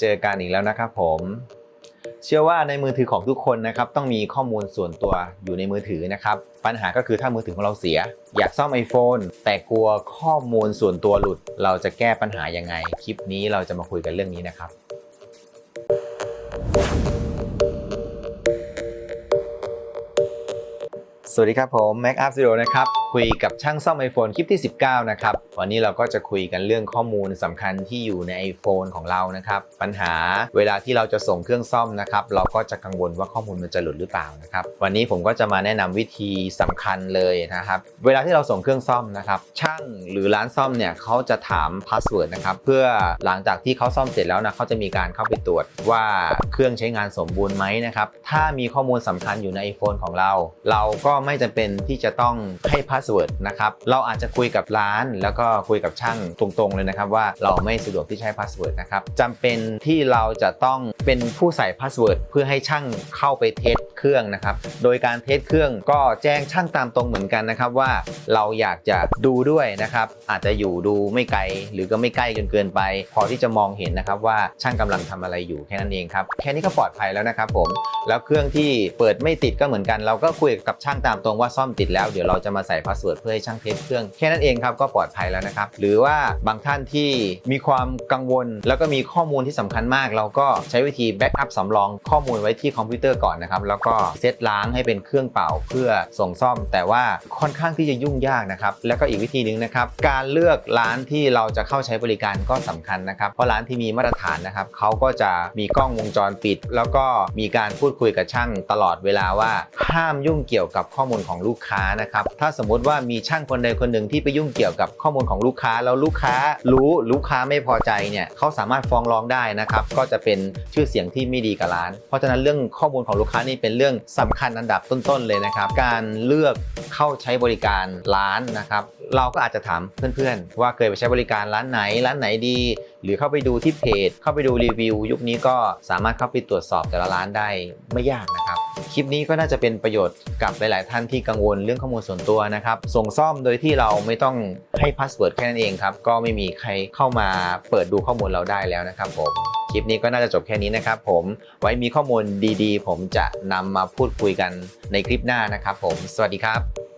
เจอกันอีกแล้วนะครับผม เชื่อว่าในมือถือของทุกคนนะครับต้องมีข้อมูลส่วนตัวอยู่ในมือถือนะครับ ปัญหาก็คือถ้ามือถือของเราเสีย อยากซ่อม iPhone แต่กลัวข้อมูลส่วนตัวหลุด เราจะแก้ปัญหายังไง คลิปนี้เราจะมาคุยกันเรื่องนี้นะครับสวัสดีครับผม Mac Up Zero นะครับ คุยกับช่างซ่อม iPhone คลิปที่ 19 นะครับ วันนี้เราก็จะคุยกันเรื่องข้อมูลสำคัญที่อยู่ใน iPhone ของเรานะครับ ปัญหาเวลาที่เราจะส่งเครื่องซ่อมนะครับ เราก็จะกังวลว่าข้อมูลมันจะหลุดหรือเปล่านะครับ วันนี้ผมก็จะมาแนะนำวิธีสำคัญเลยนะครับ เวลาที่เราส่งเครื่องซ่อมนะครับ ช่างหรือร้านซ่อมเนี่ยเขาจะถามพาสเวิร์ดนะครับ เพื่อหลังจากที่เขาซ่อมเสร็จแล้วนะเขาจะมีการเข้าไปตรวจว่าเครื่องใช้งานสมบูรณ์ไหมนะครับ ถ้ามีข้อมูลสำคัญอยู่ใน iPhone ของเรา เราก็ไม่จำเป็นที่จะต้องให้พาสเวิร์ดนะครับเราอาจจะคุยกับร้าน แล้วก็คุยกับช่างตรงๆเลยนะครับว่าเราไม่สะดวกที่ใช้พาสเวิร์ดนะครับจำเป็นที่เราจะต้องเป็นผู้ใส่พาสเวิร์ดเพื่อให้ช่างเข้าไปเทส เครื่องนะครับ โดยการเทสเครื่องก็แจ้งช่างตามตรงเหมือนกันนะครับว่าเราอยากจะดูด้วยนะครับ อาจจะอยู่ดูไม่ไกล หรือก็ไม่ใกล้จนเกินไป พอที่จะมองเห็นนะครับว่าช่างกำลังทำอะไรอยู่แค่นั้นเองครับ แค่นี้ก็ปลอดภัยแล้วนะครับผม แล้วเครื่องที่เปิดไม่ติดก็เหมือนกัน เราก็คุยกับช่างตามตรงว่าซ่อมติดแล้ว เดี๋ยวเราจะมาใส่พาสเวิร์ดเพื่อให้ช่างเทสเครื่องแค่นั้นเองครับก็ปลอดภัยแล้วนะครับ หรือว่าบางท่านที่มีความกังวล แล้วก็มีข้อมูลที่สำคัญมาก เราก็ใช้วิธีแบ็กอัพสำรองข้อมูลไว้ที่คอมพิวเตอร์ก่อนนะครับแล้วก็เซตล้างให้เป็นเครื่องเป่าเพื่อส่งซ่อม แต่ว่าค่อนข้างที่จะยุ่งยากนะครับ แล้วก็อีกวิธีหนึ่งนะครับ การเลือกร้านที่เราจะเข้าใช้บริการก็สำคัญนะครับ เพราะร้านที่มีมาตรฐานนะครับเขาก็จะมีกล้องวงจรปิด แล้วก็มีการพูดคุยกับช่างตลอดเวลาว่า ห้ามยุ่งเกี่ยวกับข้อมูลของลูกค้านะครับ ถ้าสมมุติว่ามีช่างคนใดคนหนึ่งที่ไปยุ่งเกี่ยวกับข้อมูลของลูกค้าแล้วลูกค้ารู้ลูกค้าไม่พอใจเนี่ยเขาสามารถฟ้องร้องได้นะครับ ก็จะเป็นชื่อเสียงที่ไม่ดีกับร้าน เพราะฉะนั้นเรื่องข้อมูลของลูกค้านี่เป็นเรื่องสำคัญอันดับต้นๆเลยนะครับ การเลือกเข้าใช้บริการร้านนะครับ เราก็อาจจะถามเพื่อนๆ ว่าเคยไปใช้บริการร้านไหน ร้านไหนดี หรือเข้าไปดูที่เพจ เข้าไปดูรีวิว ยุคนี้ก็สามารถเข้าไปตรวจสอบแต่ละร้านได้ไม่ยากนะครับ คลิปนี้ก็น่าจะเป็นประโยชน์กับหลาย ๆ ท่านที่กังวลเรื่องข้อมูลส่วนตัวนะครับ ส่งซ่อมโดยที่เราไม่ต้องให้พาสเวิร์ดแค่นั้นเองครับ ก็ไม่มีใครเข้ามาเปิดดูข้อมูลเราได้แล้วนะครับผม คลิปนี้ก็น่าจะจบแค่นี้นะครับผมไว้มีข้อมูลดีๆ ผมจะนำมาพูดคุยกันในคลิปหน้านะครับผม สวัสดีครับ